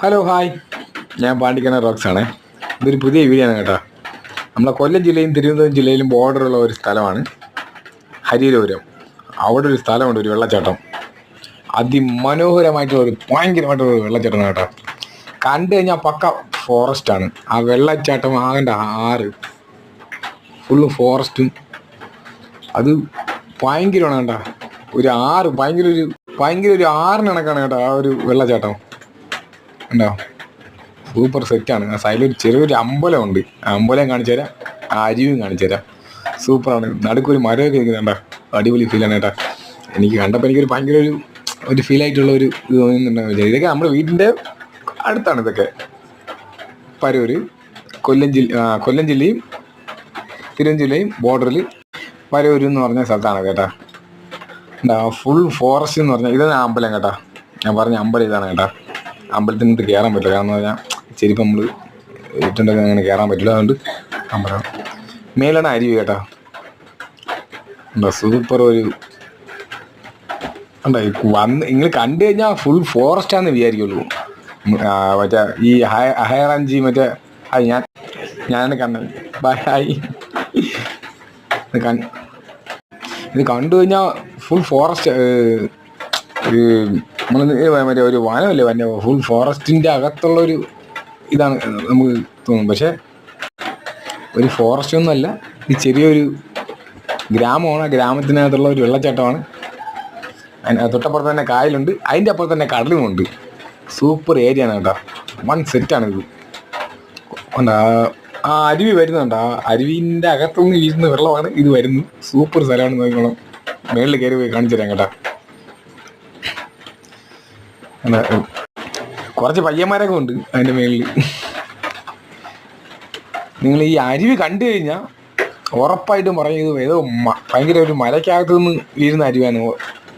Hello hi ഞാൻ പാണ്ടിക്കണ rocks ആണ്. ഇതൊരു പുതിയ വീഡിയോ ആണ് കേട്ടോ. നമ്മളെ കൊല്ലം ജില്ലയും തിരുവനന്തപുരം ജില്ലയിലും ബോർഡറുള്ള ഒരു സ്ഥലമാണ് ഹരിരപുരം അവിടെ ഒരു സ്ഥലമുണ്ട് ഒരു വെള്ളച്ചാട്ടം. അതിമനോഹരമായിട്ടുള്ള ഒരു ഭയങ്കരമായിട്ടുള്ള ഒരു വെള്ളച്ചാട്ടം കേട്ടോ. കണ്ടു കഴിഞ്ഞാൽ പക്ക ഫോറസ്റ്റ് ആണ്. ആ വെള്ളച്ചാട്ടം ആകേണ്ട ആറ്. ഫുള്ള് ഫോറസ്റ്റും അത് ഭയങ്കരമാണ് കേട്ടോ. ഒരു ആറ് ഭയങ്കര ഒരു ഭയങ്കര ഒരു ആറിന് കണക്കാണ് കേട്ടോ ആ ഒരു വെള്ളച്ചാട്ടം. ഉണ്ടോ? സൂപ്പർ സെറ്റാണ് ആ സൈഡിൽ ചെറിയൊരു അമ്പലമുണ്ട് ആ അമ്പലം കാണിച്ചു തരാം. ആ അരുവിയും കാണിച്ചു തരാം. സൂപ്പറാണ് നടുക്കൊരു മരമൊക്കെ നിൽക്കുന്നുണ്ട അടിപൊളി ഫീലാണ് കേട്ടാ. എനിക്ക് കണ്ടപ്പോൾ എനിക്കൊരു ഭയങ്കര ഒരു ഒരു ഫീൽ ആയിട്ടുള്ള ഒരു ഇത് തോന്നുന്നുണ്ടെന്ന് ഇതൊക്കെ നമ്മുടെ വീടിന്റെ അടുത്താണ് ഇതൊക്കെ. പരൂര് കൊല്ലം ജില്ല കൊല്ലം ജില്ലയും തിരുവനന്തപുരം ജില്ലയും ബോർഡറിൽ പരൂര് എന്ന് പറഞ്ഞ സ്ഥലത്താണ് കേട്ടോ. ഫുൾ ഫോറസ്റ്റ് എന്ന് പറഞ്ഞാൽ ഇതാണ് അമ്പലം കേട്ടാ. ഞാൻ പറഞ്ഞ അമ്പലം ഇതാണ് കേട്ടോ. അമ്പലത്തിനകത്ത് കയറാൻ പറ്റില്ല. കാരണം എന്ന് പറഞ്ഞാൽ ചെരുപ്പ് നമ്മൾ ഇട്ടുണ്ടെങ്കിൽ അങ്ങനെ കയറാൻ പറ്റില്ല. അതുകൊണ്ട് അമ്പലം. മേലാണ് അരി കേട്ടോ. ഉണ്ടോ സൂപ്പർ ഒരു ഉണ്ടോ വന്ന് നിങ്ങൾ കണ്ടു കഴിഞ്ഞാൽ ഫുൾ ഫോറസ്റ്റ് ആണെന്ന് വിചാരിക്കുള്ളൂ. മറ്റേ ഈ ഹയ- അഞ്ചി മറ്റേ ഹായ് ഞാൻ ഞാനാണ് കണ്ടത്. ബൈ ഹായ് ഇത് കണ്ടു കഴിഞ്ഞാൽ ഫുൾ ഫോറസ്റ്റ് നമ്മൾ മറ്റേ ഒരു വനമല്ലേ വന്യ ഫുൾ ഫോറസ്റ്റിന്റെ അകത്തുള്ള ഒരു ഇതാണ് നമുക്ക് തോന്നും പക്ഷേ ഒരു ഫോറസ്റ്റ് ഒന്നുമല്ല ഈ ചെറിയൊരു ഗ്രാമമാണ്. ആ ഗ്രാമത്തിനകത്തുള്ള ഒരു വെള്ളച്ചാട്ടമാണ്. തൊട്ടപ്പുറത്ത് തന്നെ കായലുണ്ട്. അതിന്റെ അപ്പുറത്ത് തന്നെ കടലുമുണ്ട് സൂപ്പർ ഏരിയ ആണ് കേട്ടോ. വൺ സെറ്റാണ് ഇത്. ഉണ്ട് ആ- അരുവി വരുന്നുണ്ട്. ആ അരുവിന്റെ അകത്തുനിന്ന് വീഴുന്ന വെള്ളമാണ് ഇത് വരുന്നു സൂപ്പർ സ്ഥലമാണ് നോക്കണം മേളിൽ കയറി പോയി കാണിച്ചു തരാം കേട്ടോ. എന്താ, കുറച്ച് പയ്യന്മാരൊക്കെ ഉണ്ട് അതിന്റെ മേളിൽ നിങ്ങൾ ഈ അരുവി കണ്ടു കഴിഞ്ഞാൽ ഉറപ്പായിട്ടും പറയുന്നത് ഏതോ ഭയങ്കര ഒരു മലയ്ക്കകത്ത് നിന്ന് വീഴുന്ന അരുവാണ്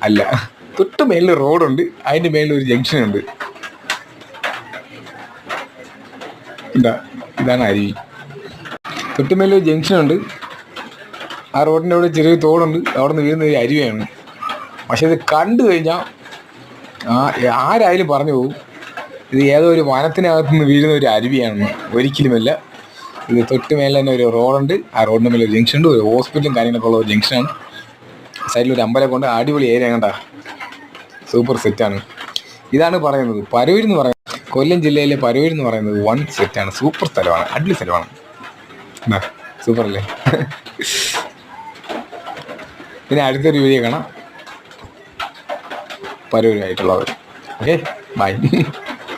അല്ല. തൊട്ട് മേളിൽ റോഡുണ്ട് അതിന്റെ മേളിൽ ഒരു ജംഗ്ഷൻ ഉണ്ട്. എന്താ ഇതാണ് അരുവി. തൊട്ട് മേളിൽ ഒരു ജംഗ്ഷൻ ഉണ്ട്. ആ റോഡിന്റെ അവിടെ ചെറിയ തോടുണ്ട് അവിടെ നിന്ന് വീഴുന്ന ഒരു അരുവിയാണ്. പക്ഷെ ഇത് കണ്ടു കഴിഞ്ഞാൽ ആരായാലും പറഞ്ഞു പോകും. ഇത് ഏതോ ഒരു വനത്തിനകത്ത് നിന്ന് വീഴുന്ന ഒരു അരുവിയാണെന്ന് ഒരിക്കലുമല്ല. ഇത് തൊട്ട് മേലെ തന്നെ ഒരു റോഡുണ്ട്. ആ റോഡിന്റെ മേലെ ഒരു ജംഗ്ഷൻ ഉണ്ട് ഒരു ഹോസ്പിറ്റലും കാര്യങ്ങളൊക്കെ ഉള്ള ഒരു ജംഗ്ഷനാണ്. സൈഡിൽ ഒരു അമ്പലം കൊണ്ട് അടിപൊളി ഏരിയ കണ്ട. സൂപ്പർ സെറ്റാണ്. ഇതാണ് പറയുന്നത്. പരൂർ എന്ന് പറയുന്നത്. കൊല്ലം ജില്ലയിലെ പരൂർ എന്ന് പറയുന്നത് വൺ സെറ്റാണ്. സൂപ്പർ സ്ഥലമാണ്. അടിപൊളി സ്ഥലമാണ്. സൂപ്പർ അല്ലേ പിന്നെ അടുത്തൊരു വീഡിയോ കാണാം. പരൂരായിട്ടുള്ളവർ ഓക്കെ ബൈ